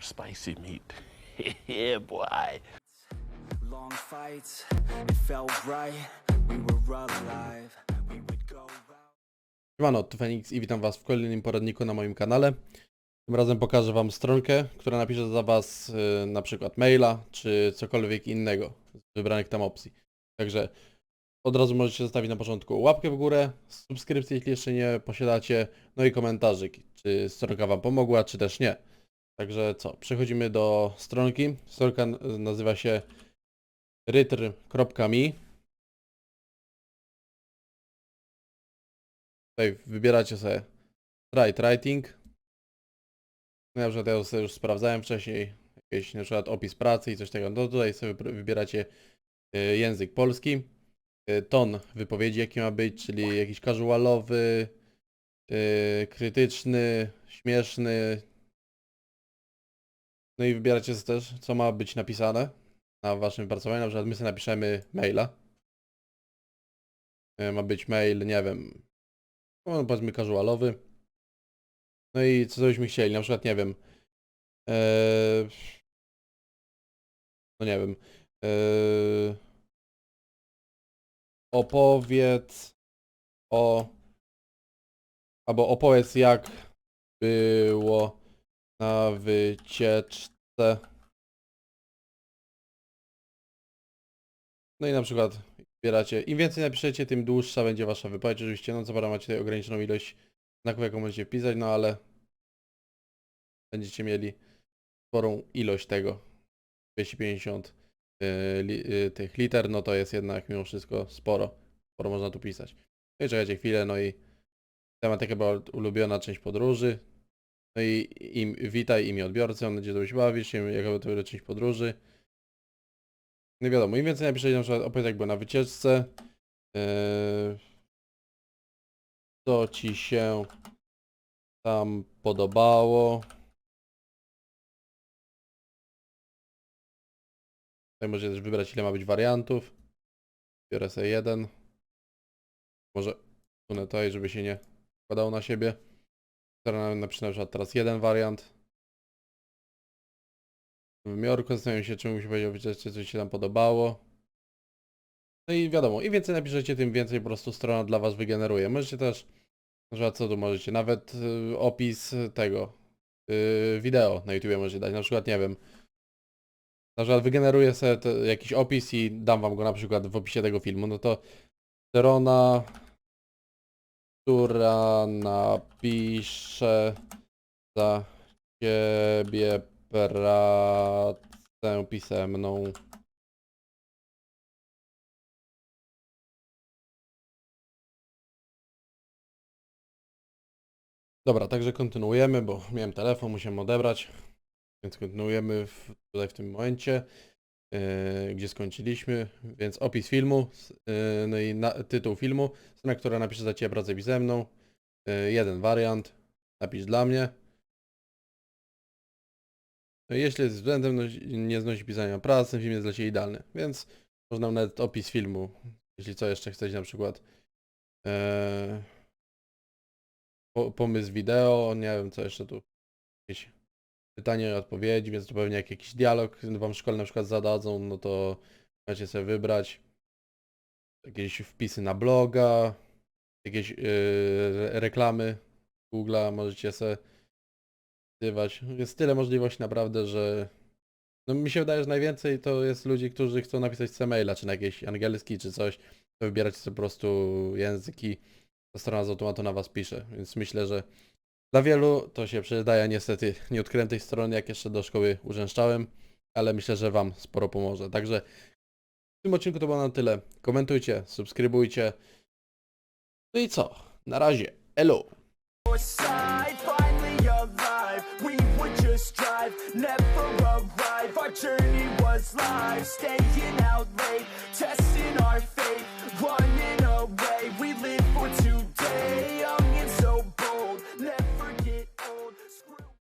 for spicy meat. yeah, boy. Long fights, it felt right. We were alive. We would go. Siemano, tu Fenix i witam was w kolejnym poradniku na moim kanale. Tym razem pokażę wam stronkę, która napisze za was y, na przykład maila, czy cokolwiek innego z wybranych tam opcji. Także od razu możecie zostawić na początku łapkę w górę, subskrypcję jeśli jeszcze nie posiadacie, no i komentarzyk, czy stronka wam pomogła, czy też nie. Także co, przechodzimy do stronki. Stronka nazywa się rytr.me Tutaj wybieracie sobie write writing. No ja na przykład sobie już sprawdzałem wcześniej jakiś na przykład opis pracy i coś takiego. No tutaj sobie wybieracie y, język polski, y, ton wypowiedzi jaki ma być, czyli jakiś casualowy, y, krytyczny, śmieszny. No i wybieracie też co ma być napisane na waszym wypracowaniu. Na przykład my sobie napiszemy maila. Y, Ma być mail, nie wiem, no, powiedzmy casualowy. No i co byśmy chcieli, na przykład nie wiem. Eee, no nie wiem. Eee, opowiedz o albo opowiedz jak było na wycieczce. No i na przykład wybieracie. Im więcej napiszecie, tym dłuższa będzie wasza wypowiedź. Oczywiście, no co prawda macie tutaj ograniczoną ilość znaków, jaką możecie wpisać, no ale będziecie mieli sporą ilość tego. 250 y, li, y, tych liter, no to jest jednak mimo wszystko sporo. Sporo można tu pisać. No i czekajcie chwilę, no i tematyka była ulubiona część podróży. No i im, witaj imię odbiorcy, on będzie to się bawić, jaka to część podróży. No wiadomo, im więcej napiszecie na przykład opowiedz jak było na wycieczce, yy, co ci się tam podobało. Tutaj możecie też wybrać ile ma być wariantów. Biorę sobie jeden. Może sunę tutaj, żeby się nie składało na siebie. Napiszę na przykład teraz jeden wariant. W wymiarku zastanawiam się, czemu mi się powiedział wycieczce, coś się tam podobało. No i wiadomo, im więcej napiszecie, tym więcej po prostu strona dla was wygeneruje. Możecie też, przykład co tu możecie, nawet y, opis tego, y, wideo na YouTube możecie dać, na przykład nie wiem, na przykład wygeneruję sobie te, jakiś opis i dam wam go na przykład w opisie tego filmu, no to strona, która napisze za ciebie pracę pisemną. Dobra, także kontynuujemy, bo miałem telefon, musiałem odebrać. Więc kontynuujemy w, tutaj w tym momencie, yy, gdzie skończyliśmy. Więc opis filmu, yy, no i na, tytuł filmu. Strona, która napisze za Ciebie pracę pisemną. Yy, jeden wariant. Napisz dla mnie. No Jeśli jest względem no, nie znosi pisania pracy, film jest dla Ciebie idealny. Więc można nawet opis filmu, jeśli co jeszcze chcecie na przykład. Po, pomysł wideo, nie wiem co jeszcze tu. Pytanie i odpowiedzi, więc to pewnie jak jakiś dialog wam w szkole na przykład zadadzą, no to możecie sobie wybrać jakieś wpisy na bloga, jakieś yy, reklamy Google'a możecie sobie wpisywać. Jest tyle możliwości naprawdę, że no mi się wydaje, że najwięcej to jest ludzi, którzy chcą napisać sobie maila, czy na jakiś angielski, czy coś, to wybieracie sobie po prostu języki, ta strona z automatu na was pisze, więc myślę, że dla wielu to się przydaje niestety nie od krętej strony, jak jeszcze do szkoły urzęszczałem, ale myślę, że Wam sporo pomoże. Także w tym odcinku to było na tyle. Komentujcie, subskrybujcie. No i co? Na razie. Elo! Our journey was live, staying